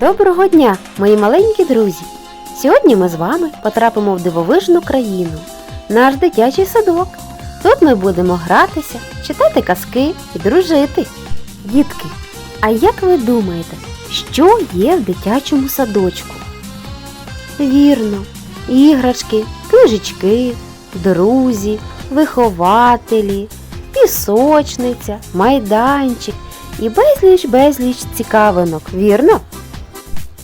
Доброго дня, мої маленькі друзі! Сьогодні ми з вами потрапимо в дивовижну країну, наш дитячий садок. Тут ми будемо гратися, читати казки і дружити. Дітки, а як ви думаєте, що є в дитячому садочку? Вірно, іграшки, книжечки, друзі, вихователі, пісочниця, майданчик і безліч-безліч цікавинок, вірно?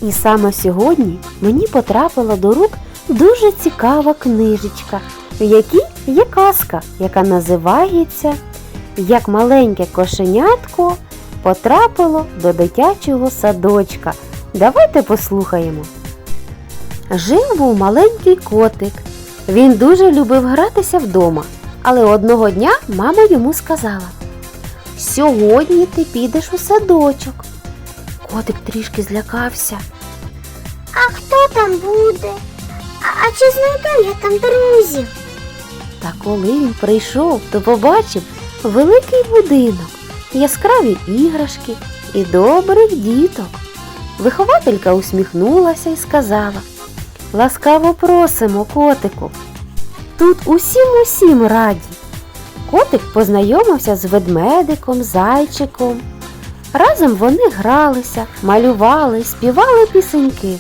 І саме сьогодні мені потрапила до рук дуже цікава книжечка, в якій є казка, яка називається Як маленьке кошенятко потрапило до дитячого садочка. Давайте послухаємо. Жив був маленький котик. Він дуже любив гратися вдома, але одного дня мама йому сказала: Сьогодні ти підеш у садочок. Котик трішки злякався. А хто там буде? А, а чи знайду я там друзів? Та коли він прийшов, то побачив великий будинок, яскраві іграшки і добрих діток. Вихователька усміхнулася і сказала Ласкаво просимо, котику. Тут усім усім раді. Котик познайомився з ведмедиком, зайчиком. Разом вони гралися, малювали, співали пісеньки.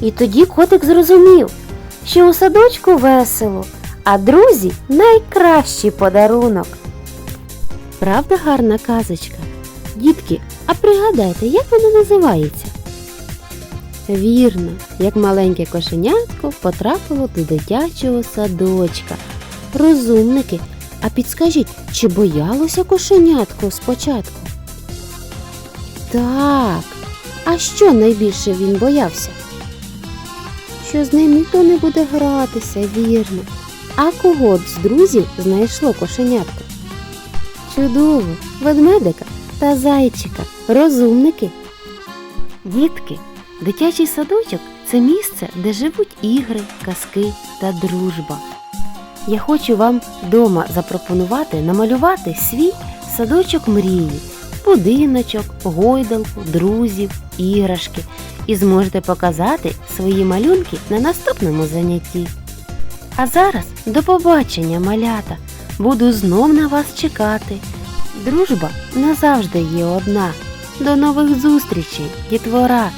І тоді котик зрозумів, що у садочку весело, а друзі найкращий подарунок. Правда гарна казочка? Дітки, а пригадайте, як вона називається? Вірно, як маленьке кошенятко потрапило до дитячого садочка. Розумники, а підскажіть, чи боялося кошенятко спочатку? Так. А що найбільше він боявся? Що з ним ніхто не буде гратися, вірно. А кого з друзів знайшло кошенятко? Чудово, ведмедика та зайчика, розумники. Дітки, дитячий садочок це місце, де живуть ігри, казки та дружба. Я хочу вам вдома запропонувати намалювати свій садочок мрії, будиночок, гойдалку, друзів, іграшки і зможете показати свої малюнки на наступному занятті. А зараз до побачення, малята! Буду знов на вас чекати. Дружба назавжди є одна. До нових зустрічей, дітвора!